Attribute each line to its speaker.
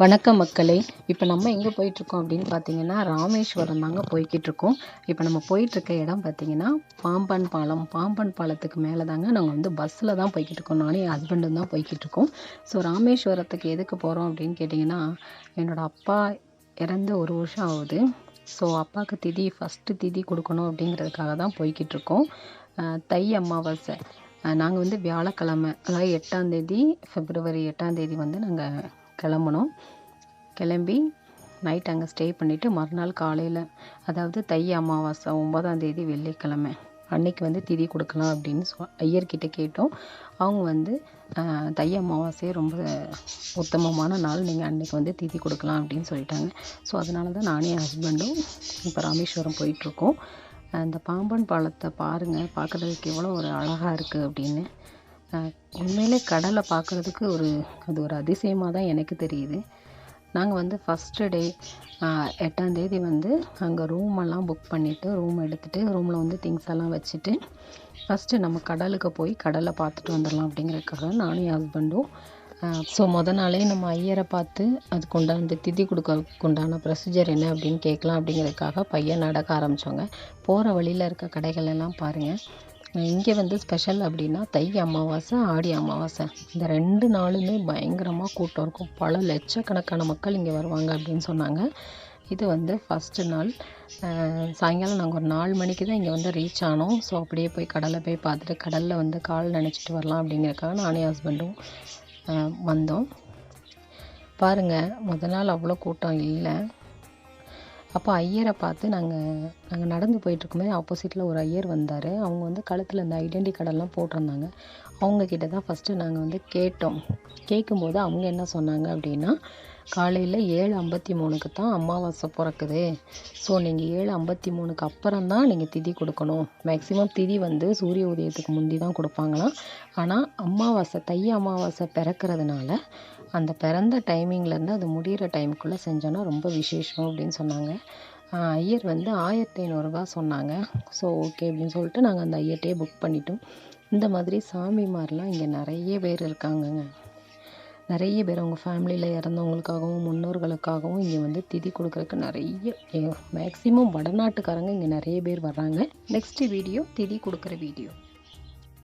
Speaker 1: வணக்கம் மக்களே. இப்போ நம்ம எங்கே போயிட்டுருக்கோம் அப்படின்னு பார்த்தீங்கன்னா ராமேஸ்வரம் தாங்க போய்கிட்டு இருக்கோம் இப்போ நம்ம போயிட்டுருக்க இடம் பார்த்தீங்கன்னா பாம்பன் பாலம். பாம்பன் பாலத்துக்கு மேலே தாங்க நாங்கள் வந்து பஸ்ஸில் தான் போய்கிட்டு இருக்கோம் நானும் என் ஹஸ்பண்டும் தான் போய்கிட்டு இருக்கோம் ஸோ ராமேஸ்வரத்துக்கு எதுக்கு போகிறோம் அப்படின்னு கேட்டிங்கன்னா என்னோடய அப்பா இறந்து ஒரு வருஷம் ஆகுது. ஸோ அப்பாவுக்கு திதி ஃபஸ்ட்டு திதி கொடுக்கணும் அப்படிங்கிறதுக்காக தான் போய்கிட்டு இருக்கோம் தை அமாவாசை. நாங்கள் வந்து வியாழக்கிழமை அதாவது எட்டாந்தேதி பிப்ரவரி எட்டாந்தேதி வந்து நாங்கள் கிளம்புனோம் கிளம்பி நைட் அங்கே ஸ்டே பண்ணிவிட்டு மறுநாள் காலையில் அதாவது தை அமாவாசை ஒன்பதாம் தேதி வெள்ளிக்கிழமை அன்னைக்கு வந்து திதி கொடுக்கலாம் அப்படின்னு சொ ஐயர்கிட்ட கேட்டோம். அவங்க வந்து தை அமாவாசையே ரொம்ப உத்தமமான நாள் நீங்கள் அன்னைக்கு வந்து திதி கொடுக்கலாம் அப்படின்னு சொல்லிட்டாங்க. ஸோ அதனால தான் நானே என் ஹஸ்பண்டும் இப்போ ராமேஸ்வரம் போயிட்டுருக்கோம். அந்த பாம்பன் பாலத்தை பாருங்கள் பார்க்குறதுக்கு எவ்வளோ ஒரு அழகாக இருக்குது அப்படின்னு. உண்மையிலே கடலை பார்க்குறதுக்கு ஒரு அது ஒரு அதிசயமாக தான் எனக்கு தெரியுது. நாங்கள் வந்து ஃபஸ்ட்டு டே எட்டாந்தேதி வந்து அங்கே ரூமெல்லாம் புக் பண்ணிவிட்டு ரூம் எடுத்துகிட்டு ரூமில் வந்து திங்ஸ் எல்லாம் வச்சுட்டு ஃபஸ்ட்டு நம்ம கடலுக்கு போய் கடலை பார்த்துட்டு வந்துடலாம் அப்படிங்கிறதுக்காக நானும் என் ஹஸ்பண்டும் ஸோ மொதல் நாளே நம்ம ஐயரை பார்த்து அதுக்கு உண்டான திதி கொடுக்க உண்டான ப்ரொசீஜர் என்ன அப்படின்னு கேட்கலாம் அப்படிங்கிறதுக்காக பையன் நடக்க ஆரம்பித்தோங்க போகிற வழியில் இருக்க கடைகள் எல்லாம் பாருங்கள் இங்கே வந்து ஸ்பெஷல் அப்படின்னா தை அமாவாசை ஆடி அமாவாசை. இந்த ரெண்டு நாளுமே பயங்கரமாக கூட்டம் இருக்கும். பல லட்சக்கணக்கான மக்கள் இங்கே வருவாங்க அப்படின்னு சொன்னாங்க. இது வந்து ஃபஸ்ட்டு நாள். சாயங்காலம் நாங்கள் ஒரு நாலு மணிக்கு தான் இங்கே வந்து ரீச் ஆனோம். ஸோ அப்படியே போய் கடலை போய் பார்த்துட்டு கடலில் வந்து கால் நினச்சிட்டு வரலாம் அப்படிங்கிறக்காக நானே ஹஸ்பண்டும் வந்தோம். பாருங்கள் முத நாள் அவ்வளோ கூட்டம் இல்லை. அப்போ ஐயரை பார்த்து நாங்கள் நாங்கள் நடந்து போயிட்டுருக்கும்போது ஆப்போசிட்டில் ஒரு ஐயர் வந்தார். அவங்க வந்து கழுத்தில் இந்த ஐடென்டி கார்டெல்லாம் போட்டிருந்தாங்க. அவங்கக்கிட்ட தான் ஃபஸ்ட்டு நாங்கள் வந்து கேட்டோம். கேட்கும்போது அவங்க என்ன சொன்னாங்க அப்படின்னா காலையில் ஏழு ஐம்பத்தி மூணுக்கு தான் அமாவாசை பிறக்குது. ஸோ நீங்கள் ஏழு ஐம்பத்தி மூணுக்கு அப்புறம் தான் நீங்கள் திதி கொடுக்கணும். மேக்ஸிமம் திதி வந்து சூரிய உதயத்துக்கு முந்தி தான் கொடுப்பாங்களாம். ஆனால் அமாவாசை தை அமாவாசை பிறக்கிறதுனால அந்த பிறந்த டைமிங்லேருந்து அது முடிகிற டைமுக்குள்ளே செஞ்சோன்னா ரொம்ப விசேஷம் அப்படின்னு சொன்னாங்க. ஐயர் வந்து ஆயிரத்தி ஐநூறுரூவா சொன்னாங்க. ஸோ ஓகே அப்படின்னு சொல்லிட்டு நாங்கள் அந்த ஐயர்கிட்டயே புக் பண்ணிட்டோம். இந்த மாதிரி சாமிமார்லாம் இங்கே நிறைய பேர் இருக்காங்கங்க. நிறைய பேர் அவங்க ஃபேமிலியில் இறந்தவங்களுக்காகவும் முன்னோர்களுக்காகவும் இங்கே வந்து திதி கொடுக்குறக்கு நிறைய மேக்ஸிமம் வடநாட்டுக்காரங்க இங்கே நிறைய பேர் வர்றாங்க. நெக்ஸ்ட் வீடியோ திதி கொடுக்குற வீடியோ